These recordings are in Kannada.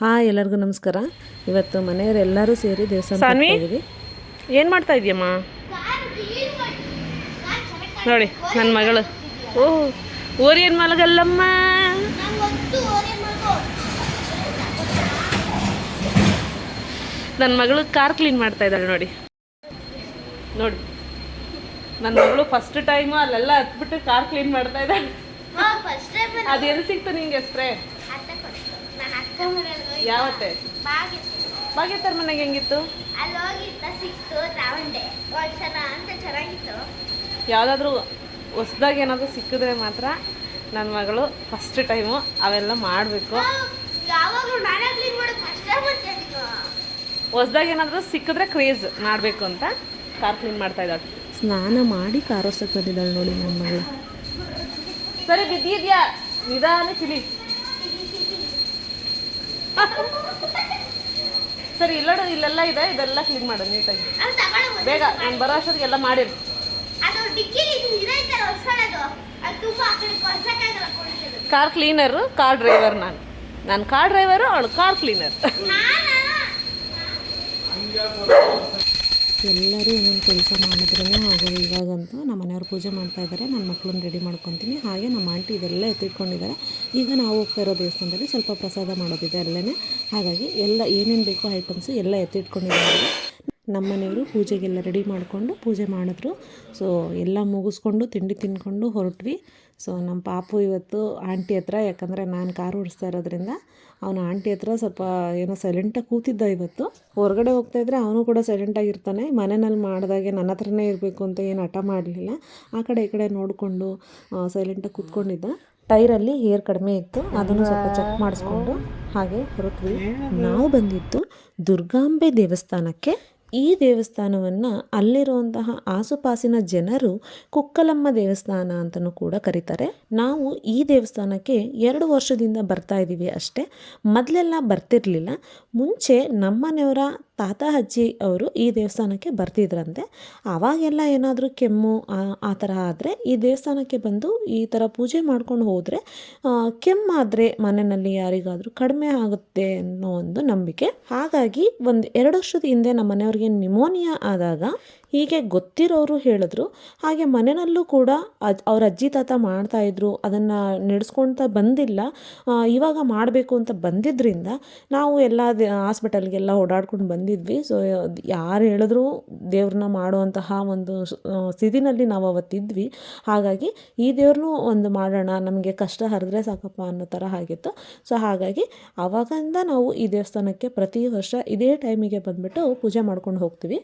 ಹಾಯ್ ಎಲ್ಲರಿಗೂ ನಮಸ್ಕಾರ. ಇವತ್ತು ಮನೆಯವರೆಲ್ಲರೂ ಸೇರಿ ದೇವಸ್ಥಾನ? ಏನು ಮಾಡ್ತಾ ಇದೆಯಮ್ಮ? ನೋಡಿ ನನ್ನ ಮಗಳು. ಓಹ್ ಓರಿಯನ್ ಮಲಗಲ್ಲಮ್ಮ. ನನ್ನ ಮಗಳು ಕಾರ್ ಕ್ಲೀನ್ ಮಾಡ್ತಾ ಇದ್ದಾಳೆ ನೋಡಿ. ನೋಡಿ. ನನ್ನ ಮಗಳು ಫಸ್ಟ್ ಟೈಮು ಅಲ್ಲೆಲ್ಲ ಹತ್ಬಿಟ್ಟು ಕಾರ್ ಕ್ಲೀನ್ ಮಾಡ್ತಾ ಇದ್ದಾಳೆ. ಅದೇನು ಸಿಕ್ತು ನಿಂಗೆ ಸ್ಪ್ರೇ ಯಾವತ್ತೆ? ಭಾಗ್ಯತರ ಮನೆಗೆ ಹೆಂಗಿತ್ತು? ಅಲ್ಲಿ ಹೋಗಿತ್ತ ಸಿಕ್ತು ತಗೊಂಡೆ ವರ್ಷನ ಅಂತ ಚೆನ್ನಾಗಿತ್ತು. ಯಾವುದಾದ್ರೂ ಹೊಸ್ದಾಗಿ ಏನಾದರೂ ಸಿಕ್ಕಿದ್ರೆ ಮಾತ್ರ ನನ್ನ ಮಗಳು ಫಸ್ಟ್ ಟೈಮು ಅವೆಲ್ಲ ಮಾಡಬೇಕು. ಯಾವಾಗಲೂ ನಾನೇ ಕ್ಲೀನ್ ಮಾಡೋದು ಕಷ್ಟ ಮತ್ತೆ ನೀನು ಹೊಸ್ದಾಗಿ ಏನಾದರೂ ಸಿಕ್ಕಿದ್ರೆ ಕ್ರೇಜ್ ಮಾಡಬೇಕು ಅಂತ ಕಾರ್ ಕ್ಲೀನ್ ಮಾಡ್ತಾ ಇದ್ದಾಳೆ. ಸ್ನಾನ ಮಾಡಿ ಕಾರ್ ಹೊಸಕ್ಕೆ ಬಂದಿದ್ದಾಳೆ ನೋಡಿ ನನ್ನ ಮಗಳು. ಸರಿ ಬಿದ್ದಿದ್ಯಾ? ನಿಧಾನ ತಿಳಿ ಸರಿ ಇಲ್ಲ ಇಲ್ಲೆಲ್ಲ ಇದೆ ಇದೆಲ್ಲ ಕ್ಲೀನ್ ಮಾಡು ನೀಟಾಗಿ ಬೇಗ ನಾನು ಬರೋ ಅಷ್ಟೊತ್ತಿಗೆ ಎಲ್ಲ ಮಾಡಿರು ಕಾರ್ ಕ್ಲೀನರು ಕಾರ್ ಡ್ರೈವರ್ ನಾನು. ನಾನು ಕಾರ್ ಡ್ರೈವರು ಅವಳು ಕಾರ್ ಕ್ಲೀನರ್ ನಾನಾ? ಎಲ್ಲರೂ ಒಂದೊಂದು ಕೆಲಸ ಮಾಡಿದ್ರೂ ಆಗೋದು ಇವಾಗಂತೂ ನಮ್ಮ ಮನೆಯವ್ರು ಪೂಜೆ ಮಾಡ್ತಾ ಇದ್ದಾರೆ ನನ್ನ ಮಕ್ಕಳನ್ನ ರೆಡಿ ಮಾಡ್ಕೊತೀನಿ. ಹಾಗೆ ನಮ್ಮ ಆಂಟಿ ಇದೆಲ್ಲ ಎತ್ತಿಟ್ಕೊಂಡಿದ್ದಾರೆ ಈಗ ನಾವು ಹೋಗ್ತಾ ಇರೋ ದೇವಸ್ಥಾನದಲ್ಲಿ ಸ್ವಲ್ಪ ಪ್ರಸಾದ ಮಾಡೋದಿದೆ ಅಲ್ಲೇ ಹಾಗಾಗಿ ಎಲ್ಲ ಏನೇನು ಬೇಕೋ ಐಟಮ್ಸು ಎಲ್ಲ ಎತ್ತಿಟ್ಕೊಂಡಿದ್ದಾರೆ. ನಮ್ಮ ಮನೆಯವರು ಪೂಜೆಗೆಲ್ಲ ರೆಡಿ ಮಾಡಿಕೊಂಡು ಪೂಜೆ ಮಾಡಿದ್ರು. ಸೊ ಎಲ್ಲ ಮುಗಿಸ್ಕೊಂಡು ತಿಂಡಿ ತಿನ್ಕೊಂಡು ಹೊರಟ್ವಿ. ಸೊ ನಮ್ಮ ಪಾಪು ಇವತ್ತು ಆಂಟಿ ಹತ್ರ, ಯಾಕಂದರೆ ನಾನು ಕಾರು ಓಡಿಸ್ತಾ ಇರೋದ್ರಿಂದ ಅವನ ಆಂಟಿ ಹತ್ರ ಸ್ವಲ್ಪ ಏನೋ ಸೈಲೆಂಟಾಗಿ ಕೂತಿದ್ದ ಇವತ್ತು. ಹೊರಗಡೆ ಹೋಗ್ತಾ ಇದ್ರೆ ಅವನು ಕೂಡ ಸೈಲೆಂಟಾಗಿರ್ತಾನೆ ಮನೆಯಲ್ಲಿ ಮಾಡಿದಾಗೆ ನನ್ನ ಹತ್ರನೇ ಇರಬೇಕು ಅಂತ ಏನು ಹಠ ಮಾಡಲಿಲ್ಲ. ಆ ಕಡೆ ಈ ಕಡೆ ನೋಡಿಕೊಂಡು ಸೈಲೆಂಟಾಗಿ ಕೂತ್ಕೊಂಡಿದ್ದ. ಟೈರಲ್ಲಿ ಏರ್ ಕಡಿಮೆ ಇತ್ತು. ಅದನ್ನು ಸ್ವಲ್ಪ ಚೆಕ್ ಮಾಡಿಸ್ಕೊಂಡು ಹಾಗೆ ಹೊರಟ್ವಿ. ನಾವು ಬಂದಿದ್ದು ದುರ್ಗಾಂಬೆ ದೇವಸ್ಥಾನಕ್ಕೆ ಈ ದೇವಸ್ಥಾನವನ್ನು ಅಲ್ಲಿರುವಂತಹ ಆಸುಪಾಸಿನ ಜನರು ಕುಕ್ಕಲಮ್ಮ ದೇವಸ್ಥಾನ ಅಂತಲೂ ಕೂಡ ಕರೀತಾರೆ. ನಾವು ಈ ದೇವಸ್ಥಾನಕ್ಕೆ ಎರಡು ವರ್ಷದಿಂದ ಬರ್ತಾ ಇದ್ದೀವಿ ಅಷ್ಟೇ. ಮೊದಲೆಲ್ಲ ಬರ್ತಿರ್ಲಿಲ್ಲ. ಮುಂಚೆ ನಮ್ಮನೆಯವರ ತಾತ, ಅಜ್ಜಿ ಅವರು ಈ ದೇವಸ್ಥಾನಕ್ಕೆ ಬರ್ತಿದ್ರಂತೆ. ಆವಾಗೆಲ್ಲ ಏನಾದರೂ ಕೆಮ್ಮು, ಆ- ಥರ ಆದರೆ ಈ ದೇವಸ್ಥಾನಕ್ಕೆ ಬಂದು ಈ ಥರ ಪೂಜೆ ಮಾಡ್ಕೊಂಡು ಹೋದರೆ ಕೆಮ್ಮಾದರೆ ಮನೆಯಲ್ಲಿ ಯಾರಿಗಾದರೂ ಕಡಿಮೆ ಆಗುತ್ತೆ ಅನ್ನೋ ಒಂದು ನಂಬಿಕೆ. ಹಾಗಾಗಿ ಒಂದು ಎರಡು ವರ್ಷದ ಹಿಂದೆ ನಮ್ಮ ಮನೆಯವ್ರಿಗೆ ನಿಮೋನಿಯಾ ಆದಾಗ ಹೀಗೆ ಗೊತ್ತಿರೋರು ಹೇಳಿದ್ರು. ಹಾಗೆ ಮನೆಯಲ್ಲೂ ಕೂಡ ಅಜ್, ಅವ್ರ ಅಜ್ಜಿ ತಾತ ಮಾಡ್ತಾಯಿದ್ರು ಅದನ್ನು ನಡೆಸ್ಕೊಳ್ತಾ ಬಂದಿಲ್ಲ. ಇವಾಗ ಮಾಡಬೇಕು ಅಂತ ಬಂದಿದ್ದರಿಂದ ನಾವು ಎಲ್ಲ ಹಾಸ್ಪಿಟಲ್ಗೆಲ್ಲ ಓಡಾಡ್ಕೊಂಡು ಬಂದಿದ್ವಿ. ಸೊ ಯಾರು ಹೇಳಿದ್ರು ದೇವ್ರನ್ನ ಮಾಡುವಂತಹ ಒಂದು ಸ್ಥಿತಿನಲ್ಲಿ ನಾವು ಅವತ್ತಿದ್ವಿ. ಹಾಗಾಗಿ ಈ ದೇವ್ರನ್ನೂ ಒಂದು ಮಾಡೋಣ, ನಮಗೆ ಕಷ್ಟ ಹರಿದ್ರೆ ಸಾಕಪ್ಪ ಅನ್ನೋ ಥರ ಆಗಿತ್ತು. ಸೊ ಹಾಗಾಗಿ ಆವಾಗಿಂದ ನಾವು ಈ ದೇವಸ್ಥಾನಕ್ಕೆ ಪ್ರತಿ ವರ್ಷ ಇದೇ ಟೈಮಿಗೆ ಬಂದುಬಿಟ್ಟು ಪೂಜೆ ಮಾಡ್ಕೊಂಡು ಹೋಗ್ತೀವಿ.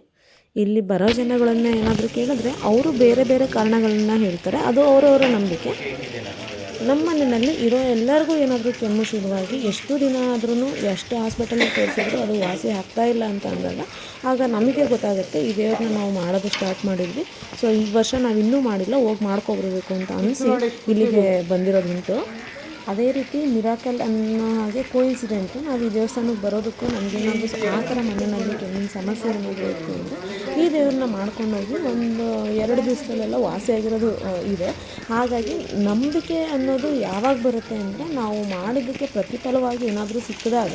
ಇಲ್ಲಿ ಬರೋ ಜನಗಳನ್ನ ಏನಾದರೂ ಕೇಳಿದ್ರೆ ಅವರು ಬೇರೆ ಬೇರೆ ಕಾರಣಗಳನ್ನ ಹೇಳ್ತಾರೆ. ಅದು ಅವರವರ ನಂಬಿಕೆ. ನಮ್ಮ ಮನೆಯಲ್ಲಿ ಇರೋ ಎಲ್ಲರಿಗೂ ಏನಾದರೂ ಕೆಮ್ಮು ಶುರುವಾಗಿ ಎಷ್ಟು ದಿನ ಆದ್ರೂ ಎಷ್ಟು ಹಾಸ್ಪಿಟಲಿಗೆ ತೋರಿಸಿದ್ರು ಅದು ವಾಸಿ ಆಗ್ತಾ ಇಲ್ಲ ಅಂತ ಅಂದಾಗ ಆಗ ನಮಗೆ ಗೊತ್ತಾಗುತ್ತೆ ಈ ದೇವ್ರನ್ನ ನಾವು ಮಾಡೋದು ಸ್ಟಾರ್ಟ್ ಮಾಡಿದ್ವಿ. ಸೊ ಈ ವರ್ಷ ನಾವು ಇನ್ನೂ ಮಾಡಿಲ್ಲ, ಹೋಗಿ ಮಾಡ್ಕೊಬರ್ಬೇಕು ಅಂತ ಅನಿಸಿ ಇಲ್ಲಿಗೆ ಬಂದಿರೋದುಂಟು ಅದೇ ರೀತಿ ಮಿರಾಕಲ್ ಅನ್ನೋ ಹಾಗೆ ಕೋಇನ್ಸಿಡೆಂಟು ನಾವು ಈ ದೇವಸ್ಥಾನಕ್ಕೆ ಬರೋದಕ್ಕೂ ನಮಗೇನಾದರೂ ಆ ಥರ ಮನೆಯಲ್ಲಿ ಕೆಲವೊಂದು ಸಮಸ್ಯೆ ಇತ್ತು ಅಂದರೆ ಈ ದೇವ್ರನ್ನ ಮಾಡ್ಕೊಂಡೋಗಿ ಒಂದು ಎರಡು ದಿವಸದಲ್ಲೆಲ್ಲ ವಾಸಿಯಾಗಿರೋದು ಇದೆ. ಹಾಗಾಗಿ ನಂಬಿಕೆ ಅನ್ನೋದು ಯಾವಾಗ ಬರುತ್ತೆ ಅಂದರೆ ನಾವು ಮಾಡಿದ್ದಕ್ಕೆ ಪ್ರತಿಫಲವಾಗಿ ಏನಾದರೂ ಸಿಕ್ಕಿದಾಗ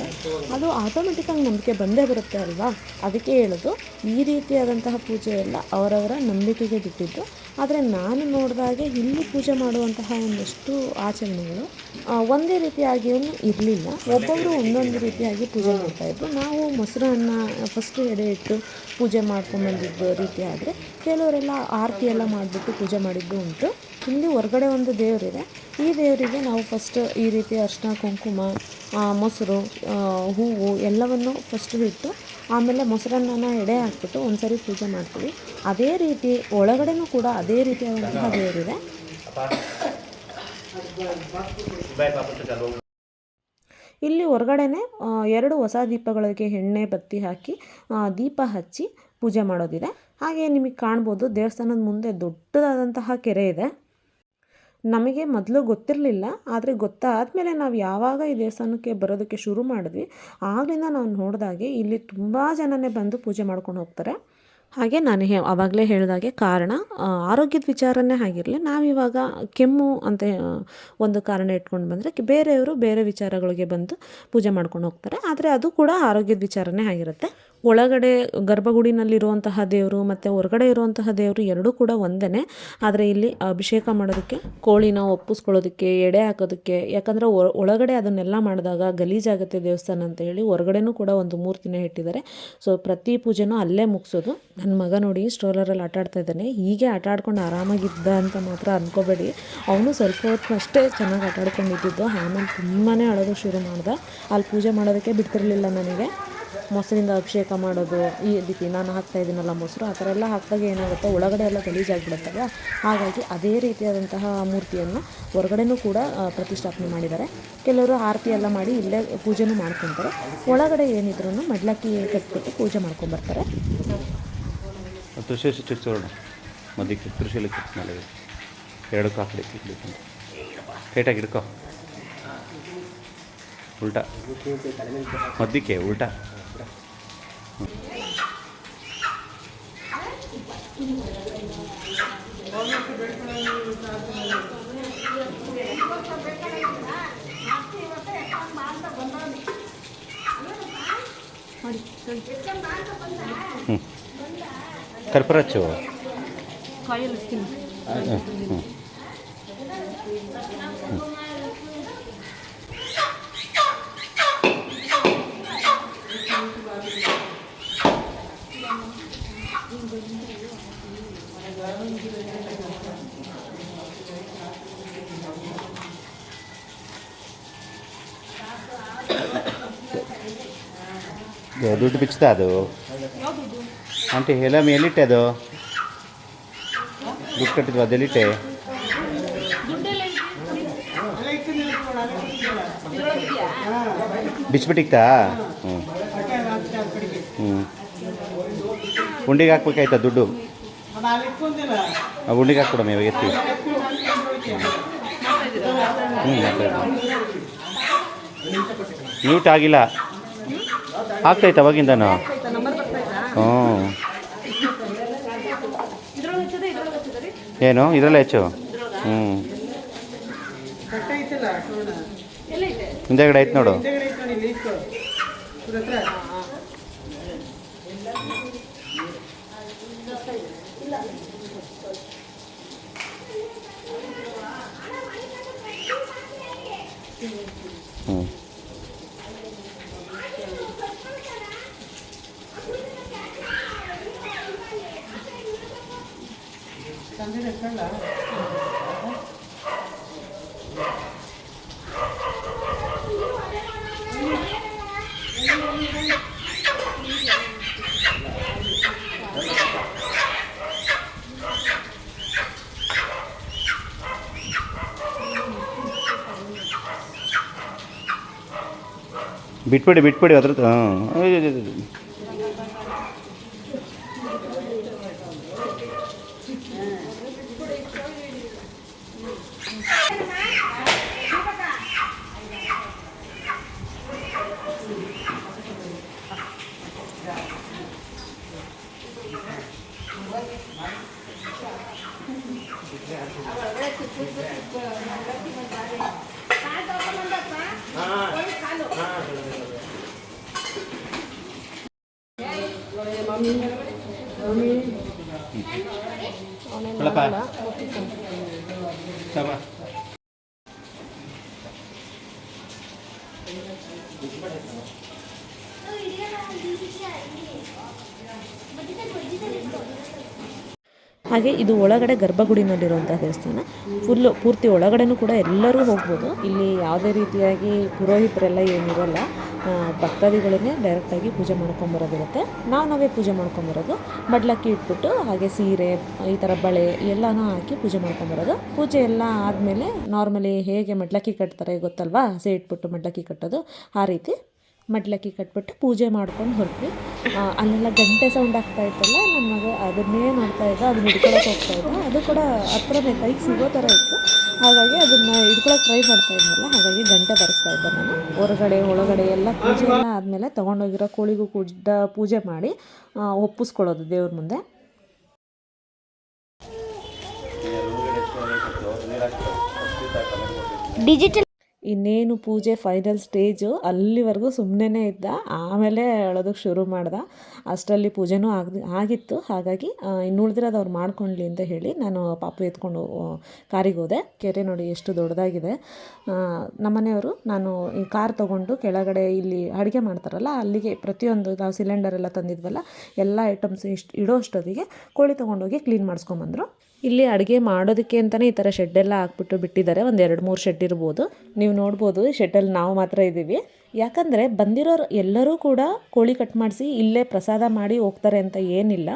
ಅದು ಆಟೋಮೆಟಿಕ್ಕಾಗಿ ನಂಬಿಕೆ ಬಂದೇ ಬರುತ್ತೆ ಅಲ್ವಾ? ಅದಕ್ಕೆ ಹೇಳೋದು ಈ ರೀತಿಯಾದಂತಹ ಪೂಜೆ ಎಲ್ಲ ಅವರವರ ನಂಬಿಕೆಗೆ ಬಿಟ್ಟಿದ್ದು. ಆದರೆ ನಾನು ನೋಡಿದಾಗೆ ಇಲ್ಲಿ ಪೂಜೆ ಮಾಡುವಂತಹ ಒಂದಷ್ಟು ಆಚರಣೆಗಳು ಒಂದೇ ರೀತಿಯಾಗಿಯೂ ಇರಲಿಲ್ಲ. ಒಬ್ಬೊಬ್ಬರು ಒಂದೊಂದು ರೀತಿಯಾಗಿ ಪೂಜೆ ಮಾಡ್ತಾಯಿದ್ರು ನಾವು ಮೊಸರನ್ನ ಫಸ್ಟ್ ಎಡೆ ಇಟ್ಟು ಪೂಜೆ ಮಾಡ್ಕೊಂಬಂದಿದ್ದು ರೀತಿ ಆದರೆ ಕೆಲವರೆಲ್ಲ ಆರತಿ ಎಲ್ಲ ಮಾಡಿಬಿಟ್ಟು ಪೂಜೆ ಮಾಡಿದ್ದು ಉಂಟು. ಇಲ್ಲಿ ಹೊರಗಡೆ ಒಂದು ದೇವರಿದೆ. ಈ ದೇವರಿಗೆ ನಾವು ಫಸ್ಟ್ ಈ ರೀತಿ ಅರ್ಶಿನ, ಕುಂಕುಮ ಮೊಸರು ಹೂವು ಎಲ್ಲವನ್ನು ಫಸ್ಟ್ ಇಟ್ಟು ಆಮೇಲೆ ಮೊಸರನ್ನ ಎಡೆ ಹಾಕ್ಬಿಟ್ಟು ಒಂದ್ಸರಿ ಪೂಜೆ ಮಾಡ್ತೀವಿ. ಅದೇ ರೀತಿ ಒಳಗಡೆನೂ ಕೂಡ ಅದೇ ರೀತಿಯಾದಂತಹ ದೇವರಿದೆ. ಇಲ್ಲಿ ಹೊರಗಡೆನೆ ಎರಡು ಹೊಸ ದೀಪಗಳಿಗೆ ಎಣ್ಣೆ, ಬತ್ತಿ ಹಾಕಿ ದೀಪ ಹಚ್ಚಿ ಪೂಜೆ ಮಾಡೋದಿದೆ. ಹಾಗೆ ನಿಮಗೆ ಕಾಣ್ಬೋದು ದೇವಸ್ಥಾನದ ಮುಂದೆ ದೊಡ್ಡದಾದಂತಹ ಕೆರೆ ಇದೆ. ನಮಗೆ ಮೊದಲು ಗೊತ್ತಿರಲಿಲ್ಲ, ಆದರೆ ಗೊತ್ತಾದಮೇಲೆ ನಾವು ಯಾವಾಗ ಈ ದೇವಸ್ಥಾನಕ್ಕೆ ಬರೋದಕ್ಕೆ ಶುರು ಮಾಡಿದ್ವಿ, ಆಗಲಿಂದ ನಾವು ನೋಡಿದಾಗೆ ಇಲ್ಲಿ ತುಂಬ ಜನನೇ ಬಂದು ಪೂಜೆ ಮಾಡ್ಕೊಂಡು ಹೋಗ್ತಾರೆ. ಹಾಗೆ ನಾನು ಹೇ ಆವಾಗಲೇ ಹೇಳಿದಾಗೆ ಕಾರಣ ಆರೋಗ್ಯದ ವಿಚಾರನೇ ಆಗಿರಲಿ ನಾವಿವಾಗ ಕೆಮ್ಮು ಅಂತ ಒಂದು ಕಾರಣ ಇಟ್ಕೊಂಡು ಬಂದರೆ ಬೇರೆಯವರು ಬೇರೆ ವಿಚಾರಗಳಿಗೆ ಬಂದು ಪೂಜೆ ಮಾಡ್ಕೊಂಡು ಹೋಗ್ತಾರೆ, ಆದರೆ ಅದು ಕೂಡ ಆರೋಗ್ಯದ ವಿಚಾರನೇ ಆಗಿರುತ್ತೆ. ಒಳಗಡೆ ಗರ್ಭಗುಡಿನಲ್ಲಿರುವಂತಹ ದೇವರು ಮತ್ತು ಹೊರಗಡೆ ಇರುವಂತಹ ದೇವರು ಎರಡೂ ಕೂಡ ಒಂದೇ ಆದರೆ ಇಲ್ಲಿ ಅಭಿಷೇಕ ಮಾಡೋದಕ್ಕೆ, ಕೋಳಿನ ಒಪ್ಪಿಸ್ಕೊಳ್ಳೋದಕ್ಕೆ, ಎಡೆ ಹಾಕೋದಕ್ಕೆ, ಯಾಕಂದರೆ ಒಳಗಡೆ ಅದನ್ನೆಲ್ಲ ಮಾಡಿದಾಗ ಗಲೀಜಾಗುತ್ತೆ ದೇವಸ್ಥಾನ ಅಂತ ಹೇಳಿ ಹೊರಗಡೆನೂ ಕೂಡ ಒಂದು ಮೂರ್ತಿನ ಇಟ್ಟಿದ್ದಾರೆ. ಸೊ ಪ್ರತಿ ಪೂಜೆನೂ ಅಲ್ಲೇ ಮುಗಿಸೋದು. ನನ್ನ ಮಗ ನೋಡಿ ಸ್ಟ್ರೋಲರಲ್ಲಿ ಆಟ ಆಡ್ತಾ ಇದ್ದಾನೆ. ಹೀಗೆ ಆಟ ಆಡ್ಕೊಂಡು ಆರಾಮಾಗಿದ್ದ ಅಂತ ಮಾತ್ರ ಅಂದ್ಕೋಬೇಡಿ ಅವನು ಸ್ವಲ್ಪ ಹೊತ್ತು ಅಷ್ಟೇ ಚೆನ್ನಾಗಿ ಆಟ ಆಡ್ಕೊಂಡಿದ್ದು ಆಮೇಲೆ ತುಂಬಾ ಅಳೋದು ಶುರು ಮಾಡ್ದ. ಅಲ್ಲಿ ಪೂಜೆ ಮಾಡೋದಕ್ಕೆ ಬಿಡ್ತಿರ್ಲಿಲ್ಲ ನನಗೆ. ಮೊಸರಿಂದ ಅಭಿಷೇಕ ಮಾಡೋದು, ಈ ರೀತಿ ನಾನು ಹಾಕ್ತಾ ಇದ್ದೀನಲ್ಲ ಮೊಸರು, ಆ ಥರ ಎಲ್ಲ ಹಾಕಿದಾಗ ಏನಾಗುತ್ತೆ, ಒಳಗಡೆ ಎಲ್ಲ ಗಲೀಜಾಗಿಬಿಡುತ್ತಲ್ಲ ಹಾಗಾಗಿ ಅದೇ ರೀತಿಯಾದಂತಹ ಮೂರ್ತಿಯನ್ನು ಹೊರಗಡೆನೂ ಕೂಡ ಪ್ರತಿಷ್ಠಾಪನೆ ಮಾಡಿದ್ದಾರೆ. ಕೆಲವರು ಆರತಿ ಎಲ್ಲ ಮಾಡಿ ಇಲ್ಲೇ ಪೂಜೆನೂ ಮಾಡ್ಕೊತಾರೆ. ಒಳಗಡೆ ಏನಿದ್ರು ಮಡ್ಲಕ್ಕಿ ಕಟ್ಬಿಟ್ಟು ಪೂಜೆ ಮಾಡ್ಕೊಂಬರ್ತಾರೆ. ಮದಕ್ಕೆ ಕೃಷಿಯಲ್ಲಿ ಮೇಲೆ ಎರಡು ಕಾಕಡಿ ಇಡ್ಲಿಕ್ಕೆ ಟೈಟಾಗಿ ಉಲ್ಟಾ. ಮದ್ದಿಕೆ ಉಲ್ಟಾ ಹ್ಞೂ ಕರ್ಪೂರ ಹಚ್ಚು ಹ್ಞೂ ದುಡ್ಡು ಬಿಚ್ಚುತ್ತಾ ಅದು? ಆಂಟಿ ಎಲ್ಲ ಎಲ್ಲಿಟ್ಟೆ ಅದು? ದುಡ್ಡು ಕಟ್ಟಿದ್ವು ಅದೆಲ್ಲಿಟ್ಟೆ ಬಿಚ್ಬಿಟ್ಟಿಕ್ತಾ ಹ್ಞೂ ಹ್ಞೂ ಉಂಡಿಗೆ ಹಾಕ್ಬೇಕಾಯ್ತಾ ದುಡ್ಡು? ಉಂಡಿಗೆ ಹಾಕ್ಬಿಡಮ್ಮ ಇವಾಗ, ಎತ್ತಿ. ಹ್ಞೂ ಮ್ಯೂಟ್ ಆಗಿಲ್ಲ. ಆಗ್ತೈತೆ ಅವಾಗಿಂದನು? ಬರ್ತಾಯ್ತಾ ಹ್ಞೂ. ಏನು? ಇದರಲ್ಲೇ ಹೆಚ್ಚು? ಹ್ಞೂ. ಹಿಂದೆಗಡೆ ಐತೆ ನೋಡು. ಹ್ಞೂ. ಬಿಟ್ಬಿಡಿ ಬಿಟ್ಬಿಡಿ ಅದ್ರದ್ದು ಹಾಂ ಹಾಗೆ ಇದು ಒಳಗಡೆ ಗರ್ಭಗುಡಿನಲ್ಲಿರುವಂತಹ ದೇವಸ್ಥಾನ. ಫುಲ್ಲು ಪೂರ್ತಿ ಒಳಗಡೆನೂ ಕೂಡ ಎಲ್ಲರೂ ಹೋಗ್ಬೋದು. ಇಲ್ಲಿ ಯಾವುದೇ ರೀತಿಯಾಗಿ ಪುರೋಹಿತರೆಲ್ಲ ಏನಿರಲ್ಲ. ಭಕ್ತಾದಿಗಳನ್ನೇ ಡೈರೆಕ್ಟಾಗಿ ಪೂಜೆ ಮಾಡ್ಕೊಂಬರೋದಿರುತ್ತೆ ನಾವು ನಾವೇ ಪೂಜೆ ಮಾಡ್ಕೊಂಬರೋದು ಮಡ್ಲಕ್ಕಿ ಇಟ್ಬಿಟ್ಟು ಹಾಗೆ ಸೀರೆ, ಈ ಥರ ಬಳೆ ಎಲ್ಲನೂ ಹಾಕಿ ಪೂಜೆ ಮಾಡ್ಕೊಂಬರೋದು ಪೂಜೆ ಎಲ್ಲ ಆದಮೇಲೆ ನಾರ್ಮಲಿ ಹೇಗೆ ಮಡ್ಲಕ್ಕಿ ಕಟ್ತಾರೆ ಗೊತ್ತಲ್ವಾ? ಸೇ ಇಟ್ಬಿಟ್ಟು ಮಡ್ಲಕ್ಕಿ ಕಟ್ಟೋದು. ಆ ರೀತಿ. ಮಡ್ಲಕ್ಕಿ ಕಟ್ಬಿಟ್ಟು ಪೂಜೆ ಮಾಡ್ಕೊಂಡು ಹೊರಟ್ವಿ. ಅಲ್ಲೆಲ್ಲ ಗಂಟೆ ಸೌಂಡ್ ಆಗ್ತಾ ಇತ್ತಲ್ಲ ನನ್ನ ಮಗ ಅದನ್ನೇ ಮಾಡ್ತಾ ಇದ್ದ, ಅದನ್ನ ಹಿಡ್ಕೊಳಕ್ಕೆ ಹೋಗ್ತಾ ಇದ್ದ. ಅದು ಕೂಡ ಹತ್ರನೇ ಕೈಗೆ ಸಿಗೋ ಥರ ಇತ್ತು. ಹಾಗಾಗಿ ಅದನ್ನು ಹಿಡ್ಕೊಳಕ್ಕೆ ಟ್ರೈ ಮಾಡ್ತಾ ಇದ್ನಲ್ಲ, ಹಾಗಾಗಿ ಗಂಟೆ ಬರೆಸ್ತಾ ಇದ್ದೆ ನಾನು. ಹೊರಗಡೆ, ಒಳಗಡೆ ಎಲ್ಲ ಪೂಜೆ ಎಲ್ಲ ಆದಮೇಲೆ ತೊಗೊಂಡೋಗಿರೋ ಕೋಳಿಗೂ ಕೂಡ ಪೂಜೆ ಮಾಡಿ ಒಪ್ಪಿಸ್ಕೊಳ್ಳೋದು ದೇವ್ರ ಮುಂದೆ. ಡಿಜಿಟಲ್ ಇನ್ನೇನು ಪೂಜೆ ಫೈನಲ್ ಸ್ಟೇಜು ಅಲ್ಲಿವರೆಗೂ ಸುಮ್ಮನೆ ಇದ್ದ. ಆಮೇಲೆ ಹೇಳೋದಕ್ಕೆ ಶುರು ಮಾಡ್ದ. ಅಷ್ಟರಲ್ಲಿ ಪೂಜೆನೂ ಆಗಿ ಆಗಿತ್ತು. ಹಾಗಾಗಿ ಇನ್ನು ಉಳಿದಿರೋದು ಅವ್ರು ಮಾಡ್ಕೊಳ್ಳಿ ಅಂತ ಹೇಳಿ ನಾನು ಪಾಪು ಎತ್ಕೊಂಡು ಕಾರಿಗೆ ಹೋದೆ. ಕೆರೆ ನೋಡಿ ಎಷ್ಟು ದೊಡ್ಡದಾಗಿದೆ. ನಮ್ಮನೆಯವರು, ನಾನು ಈ ಕಾರ್ ತೊಗೊಂಡು ಕೆಳಗಡೆ ಇಲ್ಲಿ ಅಡುಗೆ ಮಾಡ್ತಾರಲ್ಲ, ಅಲ್ಲಿಗೆ ಪ್ರತಿಯೊಂದು ನಾವು ಸಿಲಿಂಡರ್ ಎಲ್ಲ ತಂದಿದ್ವಲ್ಲ, ಎಲ್ಲ ಐಟಮ್ಸ್ ಇಷ್ಟು ಇಡೋ ಅಷ್ಟೊತ್ತಿಗೆ ಕೋಳಿ ತೊಗೊಂಡೋಗಿ ಕ್ಲೀನ್ ಮಾಡಿಸ್ಕೊಂಬಂದರು. ಇಲ್ಲಿ ಅಡುಗೆ ಮಾಡೋದಕ್ಕೆ ಅಂತಲೇ ಈ ಥರ ಶೆಡ್ಡೆಲ್ಲ ಹಾಕ್ಬಿಟ್ಟು ಬಿಟ್ಟಿದ್ದಾರೆ. ಒಂದು ಎರಡು ಮೂರು ಶೆಡ್ ಇರ್ಬೋದು. ನೀವು ನೋಡ್ಬೋದು ಶೆಡ್ಡಲ್ಲಿ ನಾವು ಮಾತ್ರ ಇದ್ದೀವಿ. ಯಾಕಂದರೆ ಬಂದಿರೋರು ಎಲ್ಲರೂ ಕೂಡ ಕೋಳಿ ಕಟ್ ಮಾಡಿಸಿ ಇಲ್ಲೇ ಪ್ರಸಾದ ಮಾಡಿ ಹೋಗ್ತಾರೆ ಅಂತ ಏನಿಲ್ಲ.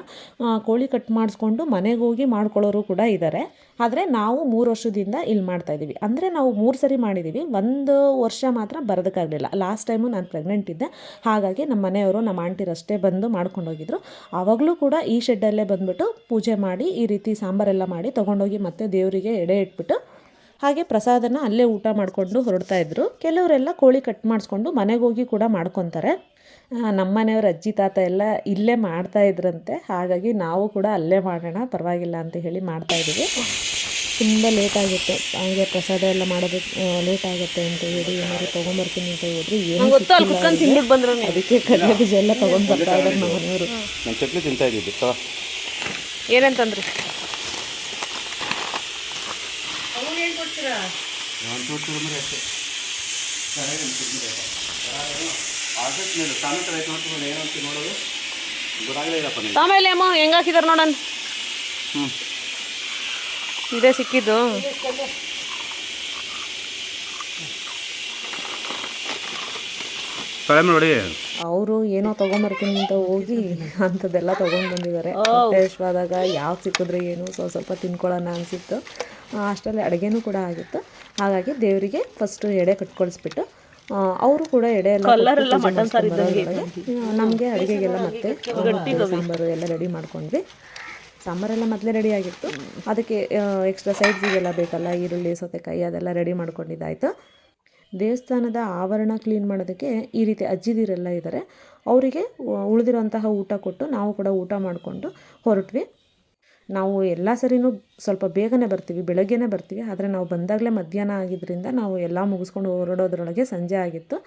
ಕೋಳಿ ಕಟ್ ಮಾಡಿಸ್ಕೊಂಡು ಮನೆಗೆ ಹೋಗಿ ಮಾಡ್ಕೊಳ್ಳೋರು ಕೂಡ ಇದ್ದಾರೆ ಆದರೆ ನಾವು ಮೂರು ವರ್ಷದಿಂದ ಇಲ್ಲಿ ಮಾಡ್ತಾ ಇದ್ದೀವಿ ಅಂದರೆ ನಾವು ಮೂರು ಸರಿ ಮಾಡಿದ್ದೀವಿ ಒಂದು ವರ್ಷ ಮಾತ್ರ ಬರೋದಕ್ಕಾಗಲಿಲ್ಲ. ಲಾಸ್ಟ್ ಟೈಮು ನಾನು ಪ್ರೆಗ್ನೆಂಟ್ ಇದ್ದೆ. ಹಾಗಾಗಿ ನಮ್ಮ ಮನೆಯವರು ನಮ್ಮ ಆಂಟಿರಷ್ಟೇ ಬಂದು ಮಾಡ್ಕೊಂಡು ಹೋಗಿದ್ರು ಆವಾಗಲೂ ಕೂಡ ಈ ಶೆಡ್ಡಲ್ಲೇ ಬಂದ್ಬಿಟ್ಟು ಪೂಜೆ ಮಾಡಿ ಈ ರೀತಿ ಸಾಂಬಾರೆಲ್ಲ ಮಾಡಿ ತೊಗೊಂಡೋಗಿ ಮತ್ತೆ ದೇವರಿಗೆ ಎಡೆ ಇಟ್ಬಿಟ್ಟು ಹಾಗೆ ಪ್ರಸಾದನ ಅಲ್ಲೇ ಊಟ ಮಾಡಿಕೊಂಡು ಹೊರಡ್ತಾ ಇದ್ರು. ಕೆಲವರೆಲ್ಲ ಕೋಳಿ ಕಟ್ ಮಾಡಿಸ್ಕೊಂಡು ಮನೆಗೆ ಹೋಗಿ ಕೂಡ ಮಾಡ್ಕೊತಾರೆ. ನಮ್ಮ ಮನೆಯವ್ರ ಅಜ್ಜಿ ತಾತ ಎಲ್ಲ ಇಲ್ಲೇ ಮಾಡ್ತಾ ಇದ್ರಂತೆ. ಹಾಗಾಗಿ ನಾವು ಕೂಡ ಅಲ್ಲೇ ಮಾಡೋಣ ಪರವಾಗಿಲ್ಲ ಅಂತ ಹೇಳಿ ಮಾಡ್ತಾ ಇದ್ದೀವಿ. ತುಂಬ ಲೇಟ್ ಆಗುತ್ತೆ. ಹಾಗೆ ಪ್ರಸಾದ ಎಲ್ಲ ಮಾಡೋದಕ್ಕೆ ಲೇಟ್ ಆಗುತ್ತೆ ಅಂತ ಹೇಳಿ ಏನಾದ್ರು ತೊಗೊಂಬರ್ತೀನಿ ಅಂತ ಹೇಳಿದ್ರು ಏನು ಅದಕ್ಕೆ ಕಡಲೆ ಬೀಜ ಎಲ್ಲ ತೊಗೊಂಡು ಬರ್ತಾ ಇದ್ದಾರೆ ನಮ್ಮ ಮನೆಯವರು. ಒಂದು ಚೂರು ಅಷ್ಟೇ ನೋಡೋದು ಗೊತ್ತಾಗಲೇ ಇಲ್ಲಪ್ಪ ಆಮೇಲೆ ಅಮ್ಮ ಹೆಂಗ್ ಹಾಕಿದಾರೆ ನೋಡೋಣ. ಹ್ಞೂ ಇದೇ ಸಿಕ್ಕಿದ್ದು. ನೋಡಿ. ಅವರು ಏನೋ ತೊಗೊಂಬರ್ತೀನಿ ಅಂತ ಹೋಗಿ ಅಂಥದ್ದೆಲ್ಲ ತಗೊಂಡ್ ಬಂದಿದ್ದಾರೆ. ಯಾವ್ದು ಸಿಕ್ಕಿದ್ರೆ ಏನು? ಸ್ವಲ್ಪ ಸ್ವಲ್ಪ ತಿನ್ಕೊಳ್ಳೋಣ ಅನಿಸಿತ್ತು. ಅಷ್ಟರಲ್ಲಿ ಅಡುಗೆನೂ ಕೂಡ ಆಗಿತ್ತು. ಹಾಗಾಗಿ ದೇವರಿಗೆ ಫಸ್ಟ್ ಎಡೆ ಕಟ್ಕೊಳಿಸ್ಬಿಟ್ಟು ಅವರು ಕೂಡ ಎಡೆ ಎಲ್ಲ ನಮಗೆ ಅಡುಗೆಗೆಲ್ಲ ಮತ್ತೆ ಸಾಂಬಾರು ಎಲ್ಲ ರೆಡಿ ಮಾಡ್ಕೊಂಡ್ವಿ. ಸಾಂಬಾರೆಲ್ಲ ಮೊದಲೇ ರೆಡಿ ಆಗಿತ್ತು. ಅದಕ್ಕೆ ಎಕ್ಸ್ಟ್ರಾ ಸೈಡ್ಸಿಗೆಲ್ಲ ಬೇಕಲ್ಲ ಈರುಳ್ಳಿ ಸೌತೆಕಾಯಿ ಅದೆಲ್ಲ ರೆಡಿ ಮಾಡ್ಕೊಂಡಿದ್ದಾಯಿತು. ದೇವಸ್ಥಾನದ ಆವರಣ ಕ್ಲೀನ್ ಮಾಡೋದಕ್ಕೆ ಈ ರೀತಿ ಅಜ್ಜಿದಿರೆಲ್ಲ ಇದ್ದಾರೆ ಅವರಿಗೆ ಉಳಿದಿರೋಂತಹ ಊಟ ಕೊಟ್ಟು ನಾವು ಕೂಡ ಊಟ ಮಾಡಿಕೊಂಡು ಹೊರಟ್ವಿ. ನಾವು ಎಲ್ಲ ಸರಿನೂ ಸ್ವಲ್ಪ ಬೇಗನೆ ಬರ್ತೀವಿ ಬೆಳಗ್ಗೆಯೇ ಬರ್ತೀವಿ. ಆದರೆ ನಾವು ಬಂದಾಗಲೇ ಮಧ್ಯಾಹ್ನ ಆಗಿದ್ದರಿಂದ ನಾವು ಎಲ್ಲ ಮುಗಿಸ್ಕೊಂಡು ಹೊರಡೋದ್ರೊಳಗೆ ಸಂಜೆ ಆಗಿತ್ತು.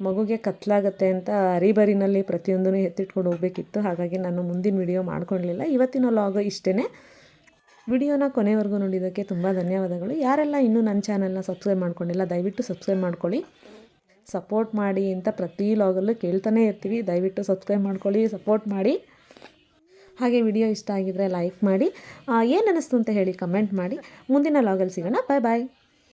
ಮಗುಗೆ ಕತ್ಲಾಗತ್ತೆ ಅಂತ ಅರಿಬರಿನಲ್ಲಿ ಪ್ರತಿಯೊಂದನ್ನು ಎತ್ತಿಟ್ಕೊಂಡು ಹೋಗಬೇಕಿತ್ತು. ಹಾಗಾಗಿ ನಾನು ಮುಂದಿನ ವಿಡಿಯೋ ಮಾಡ್ಕೊಳ್ಲಿಲ್ಲ ಇವತ್ತಿನ ಲಾಗ್ ಇಷ್ಟೇ ವಿಡಿಯೋನ ಕೊನೆವರೆಗೂ ನೋಡಿದ್ದಕ್ಕೆ ತುಂಬ ಧನ್ಯವಾದಗಳು. ಯಾರೆಲ್ಲ ಇನ್ನೂ ನನ್ನ ಚಾನಲ್ನ ಸಬ್ಸ್ಕ್ರೈಬ್ ಮಾಡ್ಕೊಂಡಿಲ್ಲ, ದಯವಿಟ್ಟು ಸಬ್ಸ್ಕ್ರೈಬ್ ಮಾಡ್ಕೊಳ್ಳಿ. ಸಪೋರ್ಟ್ ಮಾಡಿ ಅಂತ ಪ್ರತಿ ಲಾಗಲ್ಲೂ ಕೇಳ್ತಾನೆ ಇರ್ತೀವಿ. ದಯವಿಟ್ಟು ಸಬ್ಸ್ಕ್ರೈಬ್ ಮಾಡ್ಕೊಳ್ಳಿ ಸಪೋರ್ಟ್ ಮಾಡಿ. ಹಾಗೆ ವಿಡಿಯೋ ಇಷ್ಟ ಆಗಿದ್ದರೆ ಲೈಕ್ ಮಾಡಿ ಏನು ಅನ್ನಿಸ್ತು ಅಂತ ಹೇಳಿ ಕಮೆಂಟ್ ಮಾಡಿ. ಮುಂದಿನ ಲಾಗಲ್ಲಿ ಸಿಗೋಣ. ಬಾಯ್ ಬಾಯ್